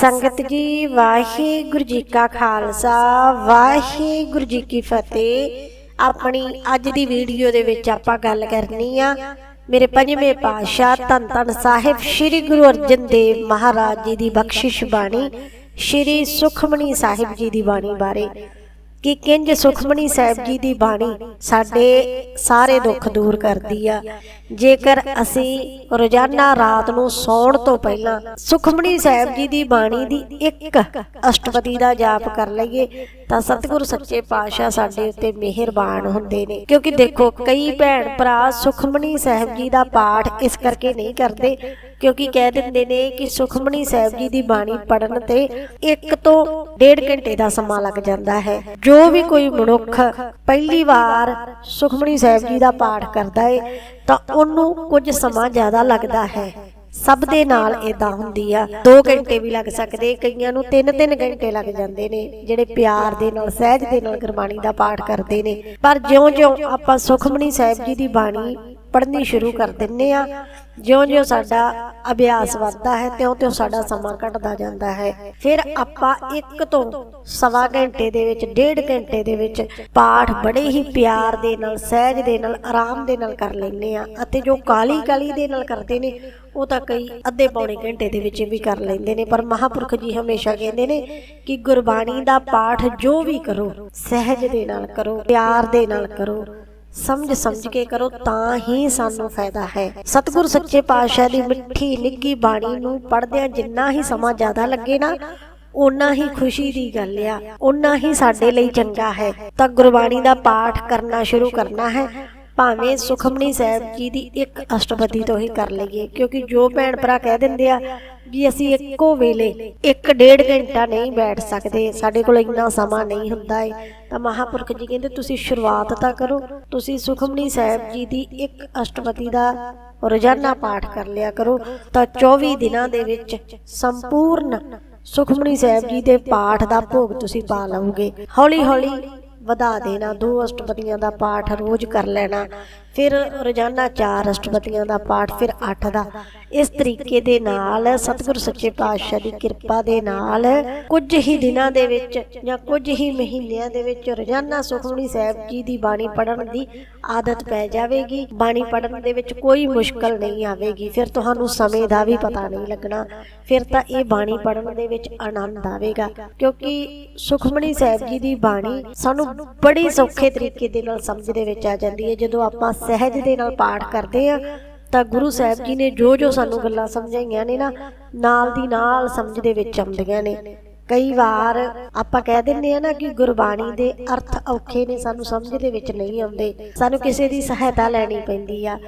ਸੰਗਤ ਜੀ, ਵਾਹਿਗੁਰੂ ਜੀ ਕਾ ਖਾਲਸਾ, ਵਾਹਿਗੁਰੂ ਜੀ ਕੀ ਫਤਿਹ। ਆਪਣੀ ਅੱਜ ਦੀ ਵੀਡੀਓ ਦੇ ਵਿੱਚ ਆਪਾਂ ਗੱਲ ਕਰਨੀ ਆ। ਮੇਰੇ ਪੰਜਵੇਂ ਪਾਤਸ਼ਾਹ ਧੰਨ ਧੰਨ ਸਾਹਿਬ ਸ੍ਰੀ ਗੁਰੂ ਅਰਜਨ ਦੇਵ ਮਹਾਰਾਜ ਜੀ ਦੀ ਬਖਸ਼ਿਸ਼ ਬਾਣੀ, ਸ੍ਰੀ ਸੁਖਮਣੀ ਸਾਹਿਬ ਜੀ ਦੀ ਬਾਣੀ ਬਾਰੇ। ਕਿ ਕਿੰਜ ਸੁਖਮਣੀ ਸਾਹਿਬ ਜੀ ਦੀ ਬਾਣੀ ਸਾਡੇ ਸਾਰੇ ਦੁੱਖ ਦੂਰ ਕਰਦੀ ਆ। ਜੇਕਰ ਅਸੀਂ ਰੋਜ਼ਾਨਾ ਰਾਤ ਨੂੰ ਸੌਣ ਤੋਂ ਪਹਿਲਾਂ ਸੁਖਮਣੀ ਸਾਹਿਬ ਜੀ ਦੀ ਬਾਣੀ ਦੀ ਇੱਕ ਅਸ਼ਟਪਦੀ ਦਾ ਜਾਪ ਕਰ ਲਈਏ। ਤਾਂ ਸਤਿਗੁਰੂ ਸੱਚੇ ਪਾਤਸ਼ਾਹ ਸਾਡੇ ਉੱਤੇ ਮਿਹਰਬਾਨ ਹੁੰਦੇ ਨੇ। ਕਿਉਂਕਿ ਦੇਖੋ ਕਈ ਭੈਣ ਭਰਾ ਸੁਖਮਣੀ ਸਾਹਿਬ ਜੀ ਦਾ ਪਾਠ ਇਸ ਕਰਕੇ ਨਹੀਂ ਕਰਦੇ ਕਿਉਂਕਿ ਕਹਿ ਦਿੰਦੇ ਨੇ ਕਿ ਸੁਖਮਣੀ ਸਾਹਿਬ ਜੀ ਦੀ ਬਾਣੀ ਪੜਨ ਤੇ 1 ਤੋਂ 1.5 ਘੰਟੇ ਦਾ ਸਮਾਂ ਲੱਗ ਜਾਂਦਾ ਹੈ। ਜੋ ਵੀ ਕੋਈ ਮਨੁੱਖ ਪਹਿਲੀ ਵਾਰ ਸੁਖਮਣੀ ਸਾਹਿਬ ਜੀ ਦਾ ਪਾਠ ਕਰਦਾ ਹੈ ਤਾਂ ਉਹਨੂੰ ਕੁਝ ਸਮਾਂ ਜ਼ਿਆਦਾ ਲੱਗਦਾ ਹੈ। ਸਭ ਦੇ ਨਾਲ ਇਦਾਂ ਹੁੰਦੀ ਆ। 2 ਘੰਟੇ ਵੀ ਲੱਗ ਸਕਦੇ, ਕਈਆਂ ਨੂੰ 3-3 ਘੰਟੇ ਲੱਗ ਜਾਂਦੇ ਨੇ, ਜਿਹੜੇ ਪਿਆਰ ਦੇ ਨਾਲ, ਸਹਿਜ ਦੇ ਨਾਲ ਗੁਰਬਾਣੀ ਦਾ ਪਾਠ ਕਰਦੇ ਨੇ। ਪਰ ਜਿਉਂ-ਜਿਉਂ ਆਪਾਂ ਸੁਖਮਨੀ ਸਾਹਿਬ ਜੀ ਦੀ ਬਾਣੀ ਪੜ੍ਹਨੀ ਸ਼ੁਰੂ ਕਰ ਦਿੰਨੇ ਆ ਜਿਉਂ-ਜਿਉਂ ਸਾਡਾ ਅਭਿਆਸ ਵੱਧਦਾ ਹੈ ਤਿਉਂ-ਤਿਉਂ ਸਾਡਾ ਸਮਾਂ ਘਟਦਾ ਜਾਂਦਾ ਹੈ। ਫਿਰ ਆਪਾਂ ਇੱਕ ਤੋਂ ਸਵਾ ਘੰਟੇ ਦੇ ਵਿੱਚ ਡੇਢ ਘੰਟੇ ਦੇ ਵਿੱਚ ਪਾਠ ਬੜੇ ਹੀ ਪਿਆਰ ਦੇ ਨਾਲ ਸਹਿਜ ਦੇ ਨਾਲ ਆਰਾਮ ਦੇ ਨਾਲ ਕਰ ਲੈਂਦੇ ਆ ਅਤੇ ਜੋ ਕਾਲੀ ਕਾਲੀ ਦੇ ਨਾਲ ਕਰਦੇ ਨੇ ਉਹ ਤਾਂ ਕਈ ਅੱਧੇ ਪੌਣੇ ਘੰਟੇ ਦੇ ਵਿੱਚ ਵੀ ਕਰ ਲੈਂਦੇ ਨੇ। ਪਰ ਮਹਾਪੁਰਖ ਜੀ ਹਮੇਸ਼ਾ ਕਹਿੰਦੇ ਨੇ ਕਿ ਗੁਰਬਾਣੀ ਦਾ ਪਾਠ ਜੋ ਵੀ ਕਰੋ ਸਹਿਜ ਦੇ ਨਾਲ ਕਰੋ ਪਿਆਰ ਦੇ ਨਾਲ ਕਰੋ। ਸਮਝ ਸਮਝ ਕੇ ਕਰੋ ਤਾਂ ਹੀ ਸਾਨੂੰ ਫਾਇਦਾ ਹੈ। ਸਤਿਗੁਰ ਸੱਚੇ ਪਾਤਸ਼ਾਹ ਦੀ ਮਿੱਠੀ ਨਿੱਗੀ ਬਾਣੀ ਨੂੰ ਪੜ੍ਹਦਿਆਂ ਜਿੰਨਾ ਹੀ ਸਮਾਂ ਜ਼ਿਆਦਾ ਲੱਗੇ ਨਾ ਓਨਾ ਹੀ ਖੁਸ਼ੀ ਦੀ ਗੱਲ ਆ। ਓਨਾ ਹੀ ਸਾਡੇ ਲਈ ਚੰਗਾ ਹੈ। ਤਾਂ ਗੁਰਬਾਣੀ ਦਾ ਪਾਠ ਕਰਨਾ ਸ਼ੁਰੂ ਕਰਨਾ ਹੈ। ਭਾਵੇਂ ਸੁਖਮਨੀ ਸਾਹਿਬ ਜੀ ਦੀ ਇੱਕ ਅਸ਼ਟਪਦੀ ਤੋਂ ਹੀ ਕਰ ਲਈਏ ਕਿਉਂਕਿ ਜੋ ਭੈਣ ਭਰਾ ਕਹਿ ਦਿੰਦੇ ਆ ਵੀ ਅਸੀਂ ਇੱਕੋ ਵੇਲੇ ਇੱਕ ਡੇਢ ਘੰਟਾ ਨਹੀਂ ਬੈਠ ਸਕਦੇ। ਸਾਡੇ ਕੋਲ ਇੰਨਾ ਸਮਾਂ ਨਹੀਂ ਹੁੰਦਾ ਏ। ਤਾਂ ਮਹਾਪੁਰਖ ਜੀ ਕਹਿੰਦੇ, ਤੁਸੀਂ ਸ਼ੁਰੂਆਤ ਤਾਂ ਕਰੋ। ਤੁਸੀਂ ਸੁਖਮਨੀ ਸਾਹਿਬ ਜੀ ਦੀ ਇੱਕ ਅਸ਼ਟਪਦੀ ਦਾ ਰੋਜ਼ਾਨਾ ਪਾਠ ਕਰ ਲਿਆ ਕਰੋ। ਤਾਂ 24 ਦਿਨਾਂ ਦੇ ਵਿੱਚ ਸੰਪੂਰਨ ਸੁਖਮਨੀ ਸਾਹਿਬ ਜੀ ਦੇ ਪਾਠ ਦਾ ਭੋਗ ਤੁਸੀਂ ਪਾ ਲਓਗੇ ਹੌਲੀ ਹੌਲੀ ਵਧਾ ਦੇਣਾ, ਦੋ ਅਸ਼ਟਪਦੀਆਂ ਦਾ ਪਾਠ ਰੋਜ਼ ਕਰ ਲੈਣਾ। ਫਿਰ ਰੋਜ਼ਾਨਾ ਚਾਰ ਅਸ਼ਟਪਦੀਆਂ ਦਾ ਪਾਠ, ਫਿਰ 8 ਦਾ। ਇਸ ਤਰੀਕੇ ਦੇ ਨਾਲ ਸਤਿਗੁਰੂ ਸੱਚੇ ਪਾਤਸ਼ਾਹ ਦੀ ਕਿਰਪਾ ਦੇ ਨਾਲ ਕੁਝ ਹੀ ਦਿਨਾਂ ਦੇ ਵਿੱਚ ਜਾਂ ਕੁਝ ਹੀ ਮਹੀਨਿਆਂ ਦੇ ਵਿੱਚ ਰੋਜ਼ਾਨਾ ਸੁਖਮਨੀ ਸਾਹਿਬ ਜੀ ਦੀ ਬਾਣੀ ਪੜਨ ਦੀ ਆਦਤ ਪੈ ਜਾਵੇਗੀ। ਬਾਣੀ ਪੜਨ ਦੇ ਵਿੱਚ ਕੋਈ ਮੁਸ਼ਕਲ ਨਹੀਂ ਆਵੇਗੀ। ਫਿਰ ਤੁਹਾਨੂੰ ਸਮੇਂ ਦਾ ਵੀ ਪਤਾ ਨਹੀਂ ਲੱਗਣਾ। ਫਿਰ ਤਾਂ ਇਹ ਬਾਣੀ ਪੜਨ ਦੇ ਵਿੱਚ ਆਨੰਦ ਆਵੇਗਾ। ਕਿਉਂਕਿ ਸੁਖਮਨੀ ਸਾਹਿਬ ਜੀ ਦੀ ਬਾਣੀ ਸਾਨੂੰ ਬੜੀ ਸੌਖੇ ਤਰੀਕੇ ਦੇ ਨਾਲ ਸਮਝ ਦੇ ਵਿੱਚ ਆ ਜਾਂਦੀ ਹੈ। ਜਦੋਂ ਆਪਾਂ ਸਹਿਜ ਦੇ ਨਾਲ ਪਾਠ ਕਰਦੇ ਆ, ਤਾਂ ਗੁਰੂ ਸਾਹਿਬ ਜੀ ਨੇ ਜੋ ਜੋ ਸਾਨੂੰ ਗੱਲਾਂ ਸਮਝਾਈਆਂ ਨੇ ਨਾ, ਨਾਲ ਦੀ ਨਾਲ ਸਮਝ ਦੇ ਵਿੱਚ ਆਉਂਦੀਆਂ ਨੇ। ਕਈ ਵਾਰ ਆਪਾਂ ਕਹਿ ਦਿੰਦੇ ਆ ਨਾ ਕਿ ਗੁਰਬਾਣੀ ਦੇ ਅਰਥ ਔਖੇ ਨੇ, ਸਾਨੂੰ ਸਮਝ ਦੇ ਵਿੱਚ ਨਹੀਂ ਆਉਂਦੇ, ਸਾਨੂੰ ਕਿਸੇ ਦੀ ਸਹਾਇਤਾ ਲੈਣੀ ਪੈਂਦੀ ਆ।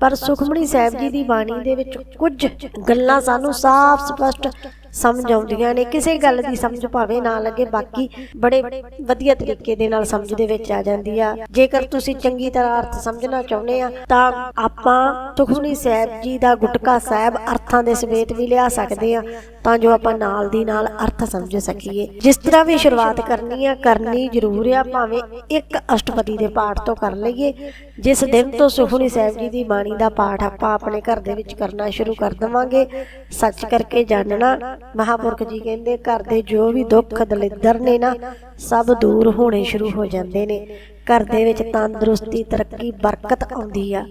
ਪਰ ਸੁਖਮਣੀ ਸਾਹਿਬ ਜੀ ਦੀ ਬਾਣੀ ਦੇ ਵਿੱਚ ਕੁਝ ਗੱਲਾਂ ਸਾਨੂੰ ਸਾਫ਼ ਸਪਸ਼ਟ ਸਮਝ ਆਉਂਦੀਆਂ ਨੇ ਕਿਸੇ ਗੱਲ ਦੀ ਸਮਝ ਭਾਵੇਂ ਨਾ ਲੱਗੇ ਬਾਕੀ ਬੜੇ ਵਧੀਆ ਤਰੀਕੇ ਦੇ ਨਾਲ ਸਮਝ ਦੇ ਵਿੱਚ ਆ ਜਾਂਦੀ ਆ। ਜੇਕਰ ਤੁਸੀਂ ਚੰਗੀ ਤਰ੍ਹਾਂ ਅਰਥ ਸਮਝਣਾ ਚਾਹੁੰਦੇ ਆ ਤਾਂ ਆਪਾਂ ਸੁਖਮਨੀ ਸਾਹਿਬ ਜੀ ਦਾ ਗੁਟਕਾ ਸਾਹਿਬ ਅਰਥਾਂ ਦੇ ਸਮੇਤ ਵੀ ਲਿਆ ਸਕਦੇ ਆ ਤਾਂ ਜੋ ਆਪਾਂ ਨਾਲ ਦੀ ਨਾਲ ਅਰਥ ਸਮਝ ਸਕੀਏ। ਜਿਸ ਤਰ੍ਹਾਂ ਵੀ ਸ਼ੁਰੂਆਤ ਕਰਨੀ ਆ ਕਰਨੀ ਜ਼ਰੂਰ ਆ ਭਾਵੇਂ ਇੱਕ ਅਸ਼ਟਪਦੀ ਦੇ ਪਾਠ ਤੋਂ ਕਰ ਲਈਏ। ਜਿਸ ਦਿਨ ਤੋਂ ਸੁਖਮਨੀ ਸਾਹਿਬ ਜੀ ਦੀ ਬਾਣੀ ਦਾ ਪਾਠ ਆਪਾਂ ਆਪਣੇ ਘਰ ਦੇ ਵਿੱਚ ਕਰਨਾ ਸ਼ੁਰੂ ਕਰ ਦਵਾਂਗੇ, ਸੱਚ ਕਰਕੇ ਜਾਣਨਾ, ਮਹਾਪੁਰਖ ਜੀ ਕਹਿੰਦੇ ਘਰ ਦੇ ਜੋ ਵੀ ਦੁੱਖ ਦਲਿੱਦਰ ਨੇ ਨਾ, ਸਭ ਦੂਰ ਹੋਣੇ ਸ਼ੁਰੂ ਹੋ ਜਾਂਦੇ ਨੇ। ਘਰ ਦੇ ਵਿੱਚ ਤੰਦਰੁਸਤੀ, ਤਰੱਕੀ, ਬਰਕਤ ਆਉਂਦੀ ਆ।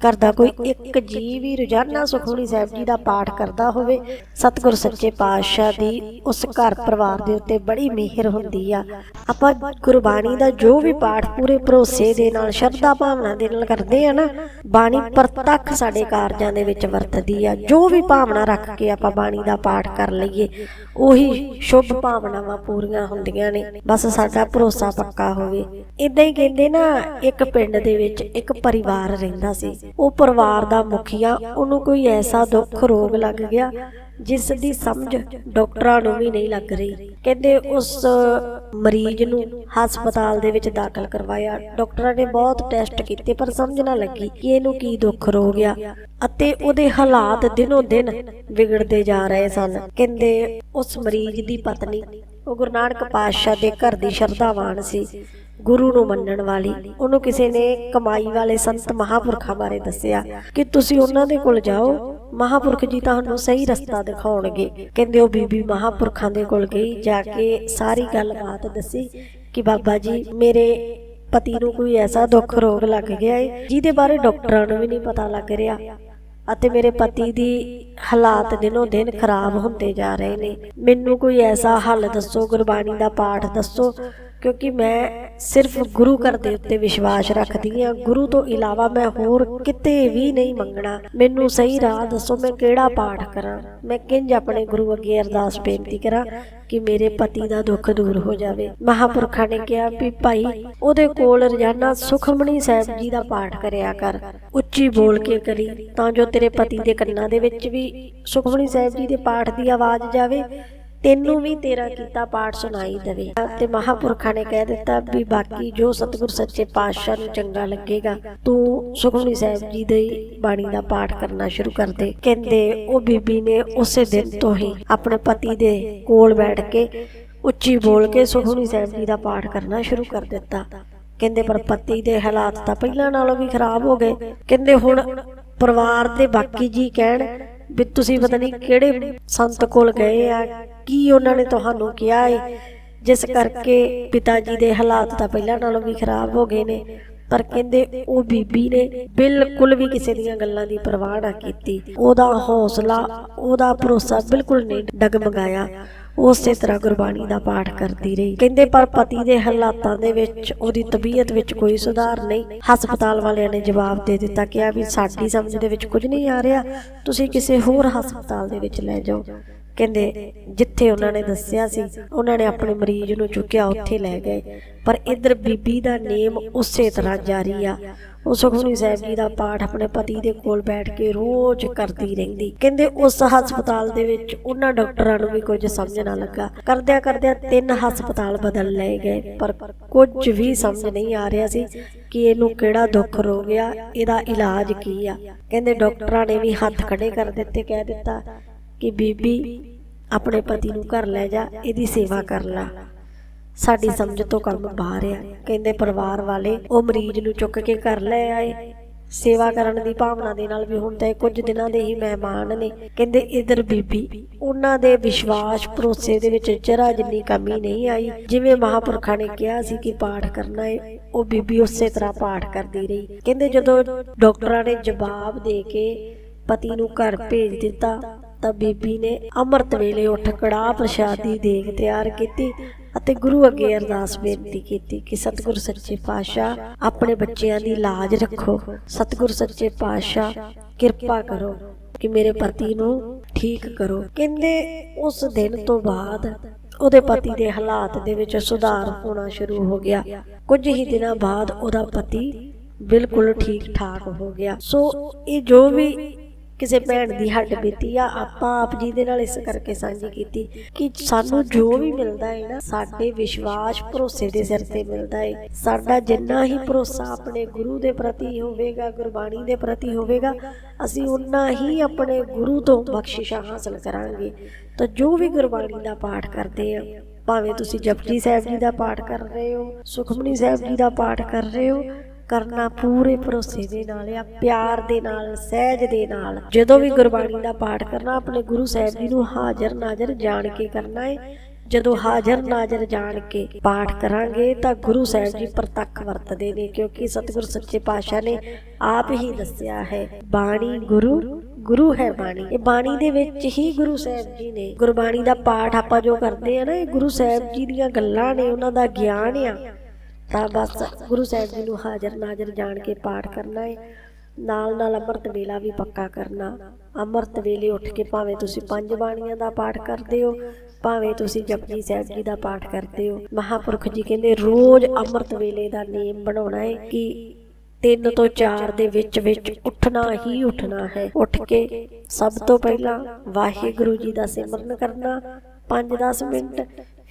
ਘਰ ਦਾ ਕੋਈ ਇੱਕ ਜੀ ਵੀ ਰੋਜ਼ਾਨਾ ਸੁਖਮਨੀ ਸਾਹਿਬ ਜੀ ਦਾ ਪਾਠ ਕਰਦਾ ਹੋਵੇ, ਸਤਿਗੁਰ ਸੱਚੇ ਪਾਤਸ਼ਾਹ ਦੀ ਉਸ ਘਰ ਪਰਿਵਾਰ ਦੇ ਉੱਤੇ ਬੜੀ ਮਿਹਰ ਹੁੰਦੀ ਆ। ਆਪਾਂ ਗੁਰਬਾਣੀ ਦਾ ਜੋ ਵੀ ਪਾਠ ਪੂਰੇ ਭਰੋਸੇ ਦੇ ਨਾਲ, ਸ਼ਰਧਾ ਭਾਵਨਾ ਦੇ ਨਾਲ ਕਰਦੇ ਆ ਨਾ, ਬਾਣੀ ਪ੍ਰਤੱਖ ਸਾਡੇ ਕਾਰਜਾਂ ਦੇ ਵਿੱਚ ਵਰਤਦੀ ਆ। ਜੋ ਵੀ ਭਾਵਨਾ ਰੱਖ ਕੇ ਆਪਾਂ ਬਾਣੀ ਦਾ ਪਾਠ ਕਰ ਲਈਏ, ਉਹੀ ਸ਼ੁਭ ਭਾਵਨਾਵਾਂ ਪੂਰੀਆਂ ਹੁੰਦੀਆਂ ਨੇ। ਬਸ ਸਾਡਾ ਭਰੋਸਾ ਪੱਕਾ ਹੋਵੇ। ਇਦਾਂ ਹੀ ਕਹਿੰਦੇ ਨਾ, ਇੱਕ ਪਿੰਡ ਦੇ ਵਿੱਚ ਇੱਕ ਪਰਿਵਾਰ ਰਹਿੰਦਾ ਸੀ। ਉਹ ਪਰਿਵਾਰ ਦਾ ਮੁਖੀਆ, ਉਹਨੂੰ ਕੋਈ ਐਸਾ ਦੁੱਖ ਰੋਗ ਲੱਗ ਗਿਆ ਜਿਸ ਦੀ ਸਮਝ ਡਾਕਟਰਾਂ ਨੂੰ ਵੀ ਨਹੀਂ ਲੱਗ ਰਹੀ। ਕਹਿੰਦੇ ਉਸ ਮਰੀਜ਼ ਨੂੰ ਹਸਪਤਾਲ ਦੇ ਵਿੱਚ ਦਾਖਲ ਕਰਵਾਇਆ। ਡਾਕਟਰਾਂ ਨੇ ਬਹੁਤ ਟੈਸਟ ਕੀਤੇ, ਪਰ ਸਮਝ ਨਾ ਲੱਗੀ ਕਿ ਇਹਨੂੰ ਕੀ ਦੁੱਖ ਰੋਗ ਆ ਅਤੇ ਉਹਦੇ ਹਾਲਾਤ ਦਿਨੋ ਦਿਨ ਵਿਗੜਦੇ ਜਾ ਰਹੇ ਸਨ। ਕਹਿੰਦੇ ਉਸ ਮਰੀਜ਼ ਦੀ ਪਤਨੀ, ਉਹ ਗੁਰੂ ਨਾਨਕ ਪਾਤਸ਼ਾਹ ਦੇ ਘਰ ਦੀ ਸ਼ਰਧਾਵਾਨ ਸੀ। ਗੁਰੂ ਨੂੰ ਮੰਨਣ ਵਾਲੀ। ਉਹਨੂੰ ਕਿਸੇ ਨੇ ਕਮਾਈ ਵਾਲੇ ਸੰਤ ਮਹਾਪੁਰਖਾਂ ਬਾਰੇ ਦੱਸਿਆ ਕਿ ਤੁਸੀਂ ਉਹਨਾਂ ਦੇ ਕੋਲ ਜਾਓ, ਮਹਾਪੁਰਖ ਜੀ ਤੁਹਾਨੂੰ ਸਹੀ ਰਸਤਾ ਦਿਖਾਉਣਗੇ। ਕਹਿੰਦੇ ਉਹ ਬੀਬੀ ਮਹਾਪੁਰਖਾਂ ਦੇ ਕੋਲ ਗਈ, ਜਾ ਕੇ ਸਾਰੀ ਗੱਲਬਾਤ ਦੱਸੀ ਕਿ ਬਾਬਾ ਜੀ, ਮੇਰੇ ਪਤੀ ਨੂੰ ਕੋਈ ਐਸਾ ਦੁੱਖ ਰੋਗ ਲੱਗ ਗਿਆ ਏ, ਜਿਹਦੇ ਬਾਰੇ ਡਾਕਟਰਾਂ ਨੂੰ ਵੀ ਨਹੀਂ ਪਤਾ ਲੱਗ ਰਿਹਾ ਅਤੇ ਮੇਰੇ ਪਤੀ ਦੀ ਹਾਲਾਤ ਦਿਨੋਂ ਦਿਨ ਖਰਾਬ ਹੁੰਦੇ ਜਾ ਰਹੇ ਨੇ। ਮੈਨੂੰ ਕੋਈ ਐਸਾ ਹੱਲ ਦੱਸੋ, ਗੁਰਬਾਣੀ ਦਾ ਪਾਠ ਦੱਸੋ ਕਿਉਂਕਿ ਮੈਂ ਸਿਰਫ ਗੁਰੂ ਘਰ ਦੇ ਉੱਤੇ ਵਿਸ਼ਵਾਸ ਰੱਖਦੀ ਹਾਂ। ਗੁਰੂ ਤੋਂ ਇਲਾਵਾ ਮੈਂ ਹੋਰ ਕਿਤੇ ਵੀ ਨਹੀਂ ਮੰਗਣਾ। ਮੈਨੂੰ ਸਹੀ ਰਾਹ ਦੱਸੋ, ਮੈਂ ਕਿਹੜਾ ਪਾਠ ਕਰਾਂ? ਮੈਂ ਕਿੰਜ ਆਪਣੇ ਗੁਰੂ ਅੱਗੇ ਅਰਦਾਸ ਬੇਨਤੀ ਕਰਾਂ ਕਿ ਮੇਰੇ ਪਤੀ ਦਾ ਦੁੱਖ ਦੂਰ ਹੋ ਜਾਵੇ? ਮਹਾਪੁਰਖਾਂ ਨੇ ਕਿਹਾ ਵੀ ਭਾਈ, ਉਹਦੇ ਕੋਲ ਰੋਜ਼ਾਨਾ ਸੁਖਮਣੀ ਸਾਹਿਬ ਜੀ ਦਾ ਪਾਠ ਕਰਿਆ ਕਰ। ਉੱਚੀ ਬੋਲ ਕੇ ਕਰੀ, ਤਾਂ ਜੋ ਤੇਰੇ ਪਤੀ ਦੇ ਕੰਨਾਂ ਦੇ ਵਿੱਚ ਵੀ ਸੁਖਮਣੀ ਸਾਹਿਬ ਜੀ ਦੇ ਪਾਠ ਦੀ ਆਵਾਜ਼ ਜਾਵੇ ਤੈਨੂੰ ਵੀ ਤੇਰਾ ਕੀਤਾ ਪਾਠ ਸੁਣਾਈ ਦੇਵੇ। ਤੇ ਮਹਾਪੁਰਖਾਂ ਨੇ ਕਹਿ ਦਿੱਤਾ ਵੀ ਬਾਕੀ ਜੋ ਸਤਿਗੁਰ ਸੱਚੇ ਪਾਤਸ਼ਾਹ ਨੂੰ ਚੰਗਾ ਲੱਗੇਗਾ, ਤੂੰ ਸੁਖਮਨੀ ਸਾਹਿਬ ਜੀ ਦੀ ਬਾਣੀ ਦਾ ਪਾਠ ਕਰਨਾ ਸ਼ੁਰੂ ਕਰ ਦੇ। ਕਹਿੰਦੇ ਉਹ ਬੀਬੀ ਨੇ ਉਸੇ ਦਿਨ ਤੋਂ ਹੀ ਆਪਣੇ ਪਤੀ ਦੇ ਕੋਲ ਬੈਠ ਕੇ ਉੱਚੀ ਬੋਲ ਕੇ ਸੁਖਮਨੀ ਸਾਹਿਬ ਜੀ ਦਾ ਪਾਠ ਕਰਨਾ ਸ਼ੁਰੂ ਕਰ ਦਿੱਤਾ। ਕਹਿੰਦੇ ਪਰ ਪਤੀ ਦੇ ਹਾਲਾਤ ਤਾਂ ਪਹਿਲਾਂ ਨਾਲੋਂ ਵੀ ਖਰਾਬ ਹੋ ਗਏ। ਕਹਿੰਦੇ ਹੁਣ ਪਰਿਵਾਰ ਦੇ ਬਾਕੀ ਜੀ ਕਹਿਣ ਵੀ ਤੁਸੀਂ ਪਤਾ ਨਹੀਂ ਕਿਹੜੇ ਸੰਤ ਕੋਲ ਗਏ ਆ, ਕੀ ਉਹਨਾਂ ਨੇ ਤੁਹਾਨੂੰ ਕਿਹਾ ਹੈ ਜਿਸ ਕਰਕੇ ਪਿਤਾ ਜੀ ਦੇ ਹਾਲਾਤ ਤਾਂ ਪਹਿਲਾਂ ਨਾਲੋਂ ਵੀ ਖਰਾਬ ਹੋ ਗਏ ਨੇ, ਪਰ ਕਹਿੰਦੇ ਉਹ ਬੀਬੀ ਨੇ ਬਿਲਕੁਲ ਵੀ ਕਿਸੇ ਦੀਆਂ ਗੱਲਾਂ ਦੀ ਪਰਵਾਹ ਨਾ ਕੀਤੀ। ਉਹਦਾ ਹੌਸਲਾ, ਉਹਦਾ ਭਰੋਸਾ ਬਿਲਕੁਲ ਨਹੀਂ ਡਗਮਗਾਇਆ। ਉਸੇ ਤਰ੍ਹਾਂ ਗੁਰਬਾਣੀ ਦਾ ਪਾਠ ਕਰਦੀ ਰਹੀ। ਕਹਿੰਦੇ, ਪਰ ਪਤੀ ਦੇ ਹਾਲਾਤਾਂ ਦੇ ਵਿੱਚ ਉਹਦੀ ਤਬੀਅਤ ਵਿੱਚ ਕੋਈ ਸੁਧਾਰ ਨਹੀਂ। ਹਸਪਤਾਲ ਵਾਲਿਆਂ ਨੇ ਜਵਾਬ ਦੇ ਦਿੱਤਾ ਕਿ ਵੀ ਸਾਡੀ ਸਮਝ ਦੇ ਵਿੱਚ ਕੁਝ ਨਹੀਂ ਆ ਰਿਹਾ। ਤੁਸੀਂ ਕਿਸੇ ਹੋਰ ਹਸਪਤਾਲ ਦੇ ਵਿੱਚ ਲੈ ਜਾਓ। ਕਹਿੰਦੇ ਜਿੱਥੇ ਉਹਨਾਂ ਨੇ ਦੱਸਿਆ ਸੀ, ਉਹਨਾਂ ਨੇ ਆਪਣੇ ਮਰੀਜ਼ ਨੂੰ ਚੁੱਕਿਆ, ਉੱਥੇ ਲੈ ਗਏ। ਪਰ ਇੱਧਰ ਬੀਬੀ ਦਾ ਨੇਮ ਉਸੇ ਤਰ੍ਹਾਂ ਜਾਰੀ ਆ। ਉਹ ਸੁਖਮਨੀ ਸਾਹਿਬ ਜੀ ਦਾ ਪਾਠ ਆਪਣੇ ਪਤੀ ਦੇ ਕੋਲ ਬੈਠ ਕੇ ਰੋਜ਼ ਕਰਦੀ ਰਹਿੰਦੀ। ਕਹਿੰਦੇ ਉਸ ਹਸਪਤਾਲ ਦੇ ਵਿੱਚ ਉਹਨਾਂ ਡਾਕਟਰਾਂ ਨੂੰ ਵੀ ਕੁਝ ਸਮਝ ਨਾ ਲੱਗਾ। ਕਰਦਿਆਂ ਕਰਦਿਆਂ ਤਿੰਨ ਹਸਪਤਾਲ ਬਦਲ ਲਏ ਗਏ। ਪਰ ਕੁਝ ਵੀ ਸਮਝ ਨਹੀਂ ਆ ਰਿਹਾ ਸੀ ਕਿ ਇਹਨੂੰ ਕਿਹੜਾ ਦੁੱਖ ਰੋ ਗਿਆ ਇਹਦਾ ਇਲਾਜ ਕੀ ਆ। ਕਹਿੰਦੇ ਡਾਕਟਰਾਂ ਨੇ ਵੀ ਹੱਥ ਖੜੇ ਕਰ ਦਿੱਤੇ, ਕਹਿ ਦਿੱਤਾ ਕਿ ਬੀਬੀ, ਆਪਣੇ ਪਤੀ ਨੂੰ ਘਰ ਲੈ ਜਾ, ਇਹਦੀ ਸੇਵਾ ਕਰ ਲੈ। ਸਾਡੀ ਸਮਝ ਤੋਂ ਕੰਮ ਬਾਹਰ ਆ। ਕਹਿੰਦੇ ਪਰਿਵਾਰ ਵਾਲੇ, ਉਹ ਮਰੀਜ਼ ਨੂੰ ਚੁੱਕ ਕੇ ਘਰ ਲੈ ਆਏ। ਸੇਵਾ ਕਰਨ ਦੀ ਭਾਵਨਾ ਦੇ ਨਾਲ ਵੀ ਹੁਣ ਤਾਂ ਕੁਝ ਦਿਨਾਂ ਦੇ ਹੀ ਮਹਿਮਾਨ ਨੇ। ਕਹਿੰਦੇ ਇਧਰ ਬੀਬੀ, ਉਹਨਾਂ ਦੇ ਵਿਸ਼ਵਾਸ ਭਰੋਸੇ ਦੇ ਵਿੱਚ ਜਰਾ ਜਿੰਨੀ ਕਮੀ ਨਹੀਂ ਆਈ। ਜਿਵੇਂ ਮਹਾਪੁਰਖਾਂ ਨੇ ਕਿਹਾ ਸੀ ਕਿ ਪਾਠ ਕਰਨਾ ਹੈ ਉਹ ਬੀਬੀ ਉਸੇ ਤਰ੍ਹਾਂ ਪਾਠ ਕਰਦੀ ਰਹੀ। ਕਹਿੰਦੇ ਜਦੋਂ ਡਾਕਟਰਾਂ ਨੇ ਜਵਾਬ ਦੇ ਕੇ ਪਤੀ ਨੂੰ ਘਰ ਭੇਜ ਦਿੱਤਾ ਤਾਂ ਬੀਬੀ ਨੇ ਅੰਮ੍ਰਿਤ ਵੇਲੇ ਉੱਠ ਕੜਾਹ ਪ੍ਰਸ਼ਾਦ ਦੇਗ ਤਿਆਰ ਕੀਤੀ ਅਤੇ ਗੁਰੂ ਅੱਗੇ ਅਰਦਾਸ ਬੇਨਤੀ ਕੀਤੀ ਕਿ ਸਤਿਗੁਰ ਸੱਚੇ ਪਾਤਸ਼ਾਹ, ਆਪਣੇ ਬੱਚਿਆਂ ਦੀ ਲਾਜ ਰੱਖੋ। ਸਤਿਗੁਰ ਸੱਚੇ ਪਾਤਸ਼ਾਹ, ਕਿਰਪਾ ਕਰੋ ਕਿ ਮੇਰੇ ਪਤੀ ਨੂੰ ਠੀਕ ਕਰੋ। ਕਹਿੰਦੇ ਉਸ ਦਿਨ ਤੋਂ ਬਾਅਦ ਉਹਦੇ ਪਤੀ ਦੇ ਹਾਲਾਤ ਦੇ ਵਿੱਚ ਸੁਧਾਰ ਹੋਣਾ ਸ਼ੁਰੂ ਹੋ ਗਿਆ। ਕੁਝ ਹੀ ਦਿਨਾਂ ਬਾਅਦ ਉਹਦਾ ਪਤੀ ਬਿਲਕੁਲ ਠੀਕ ਠਾਕ ਹੋ ਗਿਆ। ਸੋ ਇਹ ਜੋ ਵੀ ਕਿਸੇ ਭੈਣ ਦੀ ਹੱਡ ਬੀਤੀ ਆ, ਆਪਾਂ ਆਪ ਜੀ ਦੇ ਨਾਲ ਇਸ ਕਰਕੇ ਸਾਂਝੀ ਕੀਤੀ ਕਿ ਸਾਨੂੰ ਜੋ ਵੀ ਮਿਲਦਾ ਹੈ ਨਾ, ਸਾਡੇ ਵਿਸ਼ਵਾਸ ਭਰੋਸੇ ਦੇ ਸਿਰ ਤੇ ਮਿਲਦਾ ਹੈ ਸਾਡਾ ਜਿੰਨਾ ਹੀ ਭਰੋਸਾ ਆਪਣੇ ਗੁਰੂ ਦੇ ਪ੍ਰਤੀ ਹੋਵੇਗਾ, ਗੁਰਬਾਣੀ ਦੇ ਪ੍ਰਤੀ ਹੋਵੇਗਾ, ਅਸੀਂ ਉਨਾ ਹੀ ਆਪਣੇ ਗੁਰੂ ਤੋਂ ਬਖਸ਼ਿਸ਼ਾਂ ਹਾਸਲ ਕਰਾਂਗੇ। ਤਾਂ ਜੋ ਵੀ ਗੁਰਬਾਣੀ ਦਾ ਪਾਠ ਕਰਦੇ ਆ, ਭਾਵੇਂ ਤੁਸੀਂ ਜਪਜੀ ਸਾਹਿਬ ਜੀ ਦਾ ਪਾਠ ਕਰ ਰਹੇ ਹੋ, ਸੁਖਮਨੀ ਸਾਹਿਬ ਜੀ ਦਾ ਪਾਠ ਕਰ ਰਹੇ ਹੋ ਕਰਨਾ ਪੂਰੇ ਭਰੋਸੇ ਦੇ ਨਾਲ ਆ ਪਿਆਰ ਦੇ ਨਾਲ, ਸਹਿਜ ਦੇ ਨਾਲ। ਜਦੋਂ ਵੀ ਗੁਰਬਾਣੀ ਦਾ ਪਾਠ ਕਰਨਾ, ਆਪਣੇ ਗੁਰੂ ਸਾਹਿਬ ਜੀ ਨੂੰ ਹਾਜ਼ਰ ਨਾਜ਼ਰ ਜਾਣ ਕੇ ਕਰਨਾ ਹੈ ਜਦੋਂ ਹਾਜ਼ਰ ਨਾਜ਼ਰ ਜਾਣ ਕੇ ਪਾਠ ਕਰਾਂਗੇ, ਤਾਂ ਗੁਰੂ ਸਾਹਿਬ ਜੀ ਪ੍ਰਤੱਖ ਵਰਤਦੇ ਨੇ, ਕਿਉਂਕਿ ਸਤਿਗੁਰ ਸੱਚੇ ਪਾਤਸ਼ਾਹ ਨੇ ਆਪ ਹੀ ਦੱਸਿਆ ਹੈ, ਬਾਣੀ ਗੁਰੂ ਗੁਰੂ ਹੈ ਬਾਣੀ। ਇਹ ਬਾਣੀ ਦੇ ਵਿੱਚ ਹੀ ਗੁਰੂ ਸਾਹਿਬ ਜੀ ਨੇ ਗੁਰਬਾਣੀ ਦਾ ਪਾਠ ਆਪਾਂ ਜੋ ਕਰਦੇ ਆ ਨਾ, ਇਹ ਗੁਰੂ ਸਾਹਿਬ ਜੀ ਦੀਆਂ ਗੱਲਾਂ ਨੇ, ਉਹਨਾਂ ਦਾ ਗਿਆਨ ਆ। ਤਾਂ ਬਸ ਗੁਰੂ ਸਾਹਿਬ ਜੀ ਨੂੰ ਹਾਜ਼ਰ ਨਾਜ਼ਰ ਜਾਣ ਕੇ ਪਾਠ ਕਰਨਾ ਹੈ ਨਾਲ ਨਾਲ ਅੰਮ੍ਰਿਤ ਵੇਲਾ ਵੀ ਪੱਕਾ ਕਰਨਾ। ਅੰਮ੍ਰਿਤ ਵੇਲੇ ਉੱਠ ਕੇ ਭਾਵੇਂ ਤੁਸੀਂ ਪੰਜ ਬਾਣੀਆਂ ਦਾ ਪਾਠ ਕਰਦੇ ਹੋ, ਭਾਵੇਂ ਤੁਸੀਂ ਜਪਜੀ ਸਾਹਿਬ ਜੀ ਦਾ ਪਾਠ ਕਰਦੇ ਹੋ। ਮਹਾਪੁਰਖ ਜੀ ਕਹਿੰਦੇ, ਰੋਜ਼ ਅੰਮ੍ਰਿਤ ਵੇਲੇ ਦਾ ਨੇਮ ਬਣਾਉਣਾ ਹੈ ਕਿ ਤਿੰਨ ਤੋਂ ਚਾਰ ਦੇ ਵਿੱਚ ਵਿੱਚ ਉੱਠਣਾ ਹੀ ਉੱਠਣਾ ਹੈ। ਉੱਠ ਕੇ ਸਭ ਤੋਂ ਪਹਿਲਾਂ ਵਾਹਿਗੁਰੂ ਜੀ ਦਾ ਸਿਮਰਨ ਕਰਨਾ 5-10 ਮਿੰਟ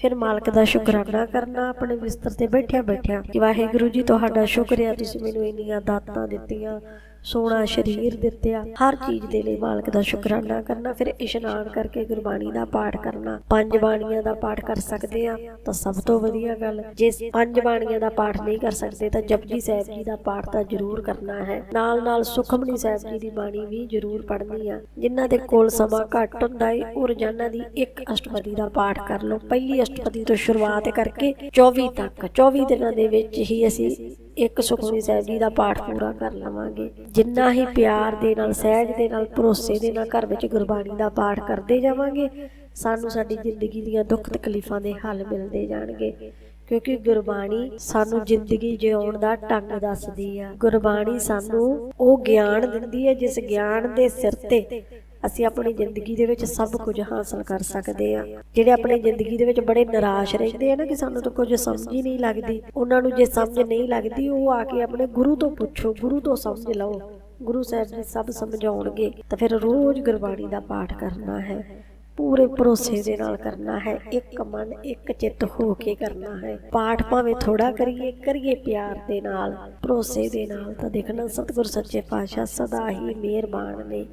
ਫਿਰ ਮਾਲਕ ਦਾ ਸ਼ੁਕਰਾਨਾ ਕਰਨਾ, ਆਪਣੇ ਬਿਸਤਰ ਤੇ ਬੈਠਿਆ ਬੈਠਿਆ ਕਿ ਵਾਹਿਗੁਰੂ ਜੀ, ਤੁਹਾਡਾ ਸ਼ੁਕਰੀਆ ਤੁਸੀਂ ਮੈਨੂੰ ਇੰਨੀਆਂ ਦਾਤਾਂ ਦਿੱਤੀਆਂ। ਸੋਹਣਾ ਸਰੀਰ ਦਿੱਤਿਆ। ਹਰ ਚੀਜ਼ ਦੇ ਲਈ ਮਾਲਕ ਦਾ ਸ਼ੁਕਰਾਨਾ ਕਰਨਾ ਫਿਰ ਇਸ਼ਨਾਨ ਕਰਕੇ ਗੁਰਬਾਣੀ ਦਾ ਪਾਠ ਕਰਨਾ। ਪੰਜ ਬਾਣੀਆਂ ਦਾ ਪਾਠ ਕਰ ਸਕਦੇ ਆ ਤਾਂ ਸਭ ਤੋਂ ਵਧੀਆ ਗੱਲ ਜੇ ਪੰਜ ਬਾਣੀਆਂ ਦਾ ਪਾਠ ਨਹੀਂ ਕਰ ਸਕਦੇ ਤਾਂ ਜਪਜੀ ਸਾਹਿਬ ਜੀ ਦਾ ਪਾਠ ਤਾਂ ਜ਼ਰੂਰ ਕਰਨਾ ਹੈ। ਨਾਲ ਨਾਲ ਸੁਖਮਨੀ ਸਾਹਿਬ ਜੀ ਦੀ ਬਾਣੀ ਵੀ ਜ਼ਰੂਰ ਪੜ੍ਹਨੀ ਆ। ਜਿਨ੍ਹਾਂ ਦੇ ਕੋਲ ਸਮਾਂ ਘੱਟ ਹੁੰਦਾ ਏ ਉਹ ਰੋਜ਼ਾਨਾ ਦੀ ਇੱਕ ਅਸ਼ਟਪਦੀ ਦਾ ਪਾਠ ਕਰ ਲਓ ਪਹਿਲੀ ਅਸ਼ਟਪਦੀ ਤੋਂ ਸ਼ੁਰੂਆਤ ਕਰਕੇ 24 ਤੱਕ 24 ਦਿਨਾਂ ਦੇ ਵਿੱਚ ਹੀ ਅਸੀਂ ਇੱਕ ਸੁਖਮਨੀ ਸਾਹਿਬ ਜੀ ਦਾ ਪਾਠ ਪੂਰਾ ਕਰ ਲਵਾਂਗੇ। ਜਿੰਨਾ ਹੀ ਪਿਆਰ ਦੇ ਨਾਲ, ਸਹਿਜ ਦੇ ਨਾਲ, ਭਰੋਸੇ ਦੇ ਨਾਲ ਘਰ ਵਿੱਚ ਗੁਰਬਾਣੀ ਦਾ ਪਾਠ ਕਰਦੇ ਜਾਵਾਂਗੇ, ਸਾਨੂੰ ਸਾਡੀ ਜ਼ਿੰਦਗੀ ਦੀਆਂ ਦੁੱਖ ਤਕਲੀਫਾਂ ਦੇ ਹੱਲ ਮਿਲਦੇ ਜਾਣਗੇ। ਕਿਉਂਕਿ ਗੁਰਬਾਣੀ ਸਾਨੂੰ ਜ਼ਿੰਦਗੀ ਜਿਉਣ ਦਾ ਢੰਗ ਦੱਸਦੀ ਆ। ਗੁਰਬਾਣੀ ਸਾਨੂੰ ਉਹ ਗਿਆਨ ਦਿੰਦੀ ਹੈ ਜਿਸ ਗਿਆਨ ਦੇ ਸਿਰ ਤੇ ਅਸੀਂ ਆਪਣੀ ਜ਼ਿੰਦਗੀ ਦੇ ਵਿੱਚ ਸਭ ਕੁਝ ਹਾਸਲ ਕਰ ਸਕਦੇ ਆ ਜਿਹੜੇ ਆਪਣੀ ਜ਼ਿੰਦਗੀ ਦੇ ਵਿੱਚ ਬੜੇ ਨਿਰਾਸ਼ ਰਹਿੰਦੇ ਆ ਨਾ ਕਿ ਸਾਨੂੰ ਤਾਂ ਕੁਝ ਸਮਝ ਹੀ ਨਹੀਂ ਲੱਗਦੀ। ਉਹਨਾਂ ਨੂੰ ਜੇ ਸਮਝ ਨਹੀਂ ਲੱਗਦੀ, ਉਹ ਆ ਕੇ ਆਪਣੇ ਗੁਰੂ ਤੋਂ ਪੁੱਛੋ, ਗੁਰੂ ਤੋਂ ਸਮਝ ਲਓ। ਗੁਰੂ ਸਾਹਿਬ ਜੀ ਸਭ ਸਮਝਾਉਣਗੇ, ਤਾਂ ਫਿਰ ਰੋਜ਼ ਗੁਰਬਾਣੀ ਦਾ ਪਾਠ ਕਰਨਾ ਹੈ। ਪੂਰੇ ਭਰੋਸੇ ਦੇ ਨਾਲ ਕਰਨਾ ਹੈ। ਇੱਕ ਮਨ, ਇੱਕ ਚਿੱਤ ਹੋ ਕੇ ਕਰਨਾ ਹੈ। ਪਾਠ ਭਾਵੇਂ ਥੋੜਾ ਕਰੀਏ ਕਰੀਏ ਪਿਆਰ ਦੇ ਨਾਲ। ਭਰੋਸੇ ਦੇ ਨਾਲ ਤਾਂ ਦੇਖਣਾ ਸਤਿਗੁਰ ਸੱਚੇ ਪਾਤਸ਼ਾਹ ਸਦਾ ਹੀ ਮਿਹਰਬਾਨ ਨੇ।